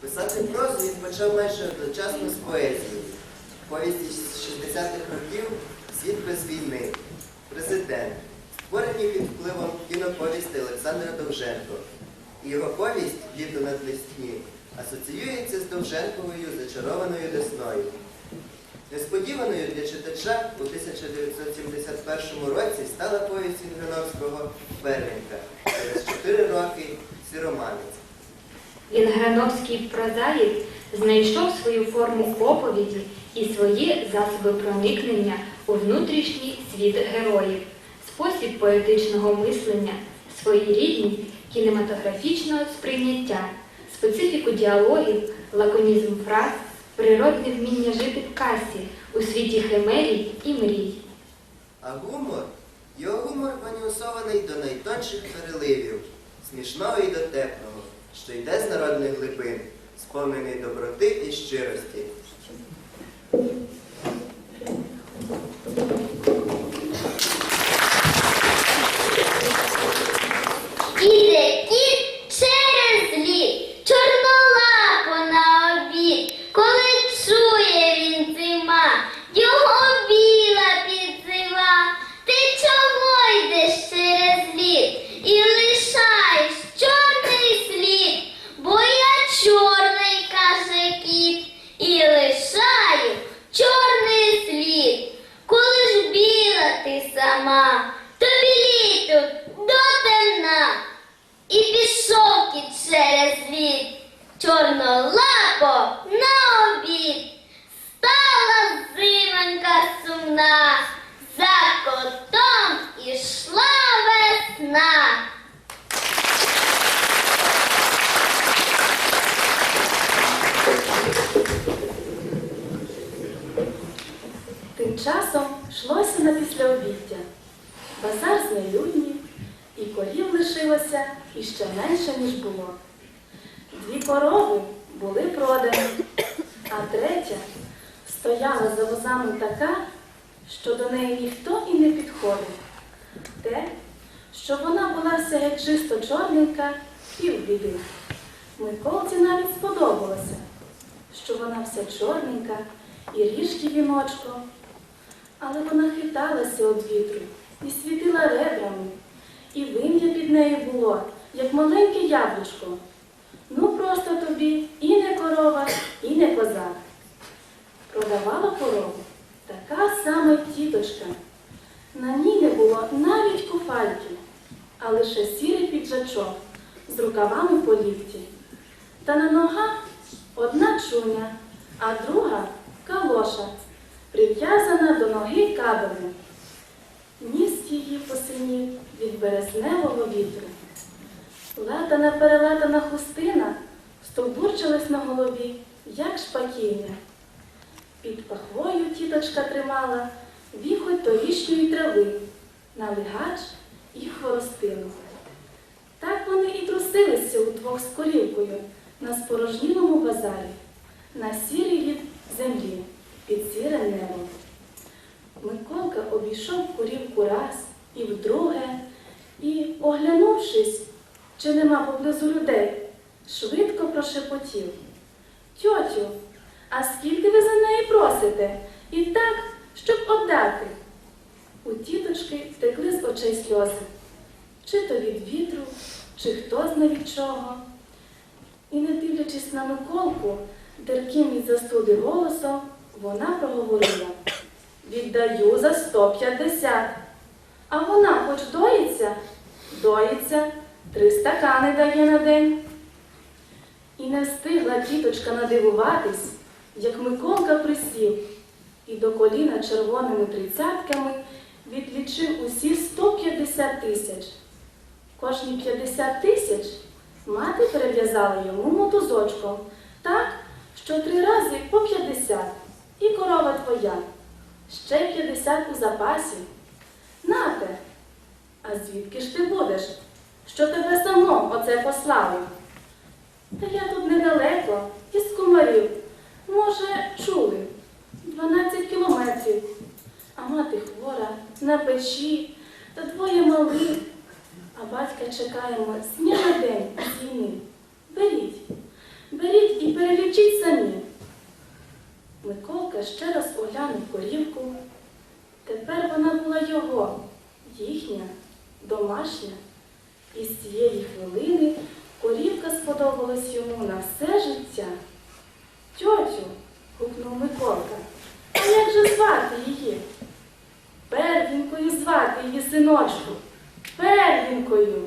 Писати прозу він почав майже одночасно з поезією. Повісті з 60-х років Світ без війни, Президент, створені під впливом кіноповісти Олександра Довженко. І його повість Літо над листні асоціюється з Довженковою зачарованою десною. Несподіваною для читача у 1971 році стала повість Вінграновського Берненька через 4 роки Сіроманець. Вінграновський прозаїк знайшов свою форму оповіді і свої засоби проникнення у внутрішній світ героїв, спосіб поетичного мислення, своєрідність кінематографічного сприйняття, специфіку діалогів, лаконізм фраз, природне вміння жити в касі у світі химерій і мрій. А гумор, його гумор понюсований до найтонших переливів, смішного і дотепного, що йде з народних глибин, сповнений доброти і щирості. Іде кіт через лід, чорнолапо на обід, коли чує він зима, його біла підзива. Ти чого йдеш через лід і лишаєш чорний слід, бо я чорний, каже кіт, і лишаю чорний слід. Коли ж біла ти сама, тобі літо до темна. І пішов кіт через лід, чорнолапо на обід. Стала зимонька сумна, за котом ішла весна. Тим часом йшлося на післяобіддя. Базар знелюднів, і корів лишилося іще менше, ніж було. Дві корови були продані, а третя стояла за возами така, що до неї ніхто і не підходив. Те, що вона була вся геть чисто чорненька, і в півбіди. Миколці навіть сподобалося, що вона вся чорненька і ріжки віночком. Але вона хиталася від вітру і світила ребрами, і вим'я під нею було, як маленьке яблучко. Ну просто тобі і не корова, і не коза. Продавала корову така сама тіточка. На ній не було навіть куфальки, а лише сірий піджачок з рукавами по лікті. Та на ногах одна чуня, а друга калоша, прив'язана до ноги кабелем. Її посинів від березневого вітру. Латана перелатана хустина стовбурчилась на голові, як шпаківня. Під пахвою тіточка тримала віхоть торішньої трави, налигач і хворостину. Так вони і трусилися удвох з корівкою на спорожнілому базарі, на сірій від землі, під сіре небо. Миколка обійшов курівку раз і вдруге, і, оглянувшись, чи нема поблизу людей, швидко прошепотів. Тьотю, а скільки ви за неї просите? І так, щоб отдати. У тіточки текли з очей сльози, чи то від вітру, чи хто зна від чого. І, не дивлячись на Миколку, дерким від застуди голосом, вона проговорила. Віддаю за 150. А вона хоч доїться? Доїться, три стакани дає на день. І не встигла тіточка надивуватись, як Миколка присів і до коліна червоними тридцятками відлічив усі 150 тисяч. Кожні 50 тисяч мати перев'язала йому мотузочком так, що три рази по 50. І корова твоя. Ще 50 у запасі. Нате. А звідки ж ти будеш? Що тебе само оце послали? Та я тут недалеко, із кумарів. Може, чули. 12 кілометрів. А мати хвора, на печі, та двоє малих. А батька чекаємо дня на день з. Беріть, беріть і перелічіть самі. Миколка ще раз оглянув корівку. Тепер вона була його, їхня, домашня. І з цієї хвилини корівка сподобалась йому на все життя. Тьотю, гукнув Миколка, а як же звати її? Первінкою звати її синочку. Первінкою.